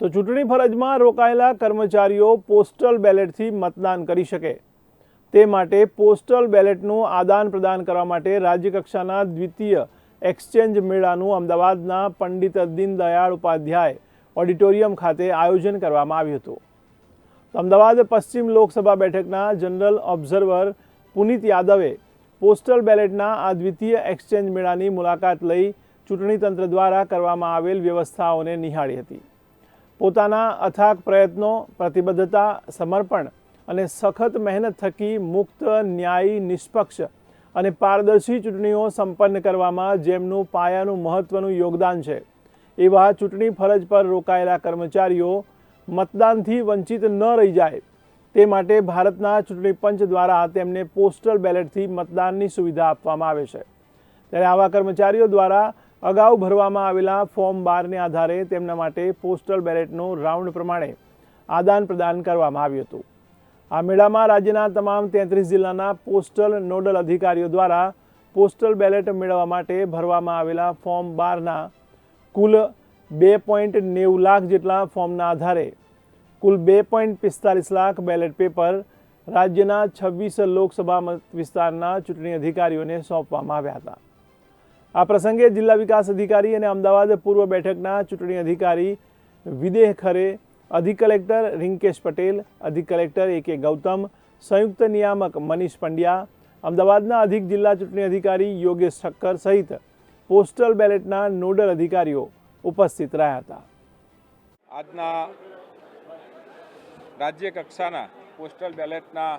તો ચૂંટણી ફરજમાં રોકાયેલા કર્મચારીઓ પોસ્ટલ બેલેટથી મતદાન કરી શકે. તે માટે પોસ્ટલ બેલેટનું આદાન પ્રદાન કરવા માટે રાજ્યકક્ષાના દ્વિતીય એક્સચેન્જ મેળાનું અમદાવાદના પંડિત દીનદયાળ ઉપાધ્યાય ઓડિટોરિયમ ખાતે આયોજન કરવામાં આવ્યું હતું. અમદાવાદ પશ્ચિમ લોકસભા બેઠકના જનરલ ઓબ્ઝર્વર પુનિત યાદવે પોસ્ટલ બેલેટના આ દ્વિતીય એક્સચેન્જ મેળાની મુલાકાત લઈ ચૂંટણી તંત્ર દ્વારા કરવામાં આવેલ વ્યવસ્થાઓને નિહાળી હતી. પોતાના અથાગ પ્રયત્નો, પ્રતિબદ્ધતા, સમર્પણ અને સખત મહેનત થકી મુક્ત, ન્યાયી, નિષ્પક્ષ અને પારદર્શી ચૂંટણીઓ સંપન્ન કરવામાં જેમનું પાયાનું મહત્વનું યોગદાન છે. એવા ચૂંટણી ફરજ પર રોકાયેલા કર્મચારીઓ મતદાનથી વંચિત ન રહી જાય. તે માટે ભારતના ચૂંટણી પંચ દ્વારા તેમને પોસ્ટલ બેલેટથી મતદાનની સુવિધા આપવામાં આવે છે. ત્યારે આવા કર્મચારીઓ દ્વારા અગાઉ ભરવામાં આવેલા ફોર્મ બારને આધારે તેમના માટે પોસ્ટલ બેલેટનું રાઉન્ડ પ્રમાણે આદાન પ્રદાન કરવામાં આવ્યું હતું. આ મેળામાં રાજ્યના તમામ તેત્રીસ જિલ્લાના પોસ્ટલ નોડલ અધિકારીઓ દ્વારા પોસ્ટલ બેલેટ મેળવવા માટે ભરવામાં આવેલા ફોર્મ બારના કુલ બે પોઈન્ટ નેવું લાખ જેટલા ફોર્મના આધારે કુલ બે પોઈન્ટ પિસ્તાલીસ લાખ બેલેટ પેપર રાજ્યના છવ્વીસ લોકસભા વિસ્તારના ચૂંટણી અધિકારીઓને સોંપવામાં આવ્યા હતા. આ પ્રસંગે જિલ્લા વિકાસ અધિકારી અને અમદાવાદ પૂર્વ બેઠકના ચૂંટણી અધિકારી વિદેહ ખરે, અધિક કલેક્ટર રિંકેશ પટેલ, અધિક કલેક્ટર એ કે ગૌતમ, સંયુક્ત નિયામક મનીષ પંડ્યા, અમદાવાદના અધિક જિલ્લા ચૂંટણી અધિકારી યોગેશ ઠક્કર સહિત પોસ્ટલ બેલેટના નોડલ અધિકારીઓ ઉપસ્થિત રહ્યા હતા. આજના રાજ્ય કક્ષાના પોસ્ટલ બેલેટના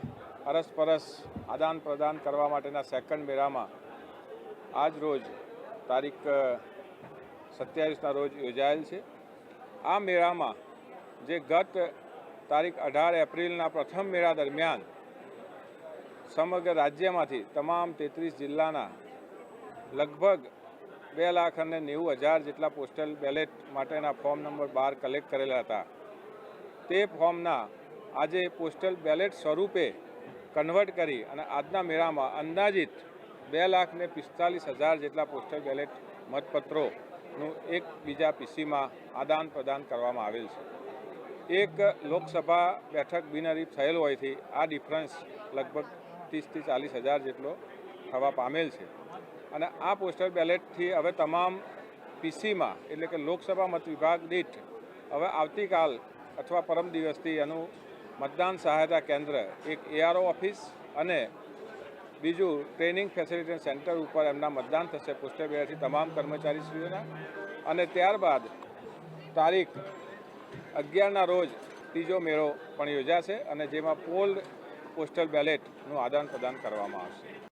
અરસપરસ આદાન પ્રદાન કરવા માટેના સેકન્ડ મેળામાં આજ રોજ તારીખ સત્યાવીસના રોજ યોજાયેલ છે. આ મેળામાં જે ગત તારીખ અઢાર એપ્રિલના પ્રથમ મેળા દરમિયાન સમગ્ર રાજ્યમાંથી તમામ તેત્રીસ જિલ્લાના લગભગ બે લાખ અને નેવું હજાર જેટલા પોસ્ટલ બેલેટ માટેના ફોર્મ નંબર બાર કલેક્ટ કરેલા હતા. તે ફોર્મના આજે પોસ્ટલ બેલેટ સ્વરૂપે કન્વર્ટ કરી અને આજના મેળામાં અંદાજિત બે લાખ ને પિસ્તાલીસ હજાર જેટલા પોસ્ટલ બેલેટ મતપત્રોનું એક બીજા પીસીમાં આદાન પ્રદાન કરવામાં આવેલ છે. એક લોકસભા બેઠક બિનહરીફ થયેલ હોયથી આ ડિફરન્સ લગભગ ત્રીસથી ચાલીસ હજાર જેટલો થવા પામેલ છે. અને આ પોસ્ટલ બેલેટથી હવે તમામ પીસીમાં એટલે કે લોકસભા મત વિભાગ દીઠ હવે આવતીકાલ અથવા પરમ દિવસથી એનું મતદાન સહાયતા કેન્દ્ર, એક એઆરઓ ઓફિસ અને બીજું ટ્રેનિંગ ફેસિલિટી સેન્ટર ઉપર એમના મતદાન થશે બેલેટથી તમામ કર્મચારીશ્રીઓના. અને ત્યારબાદ તારીખ અગિયારના રોજ ત્રીજો મેળો પણ યોજાશે અને જેમાં પોલ્ડ પોસ્ટલ બેલેટનું આદાન પ્રદાન કરવામાં આવશે.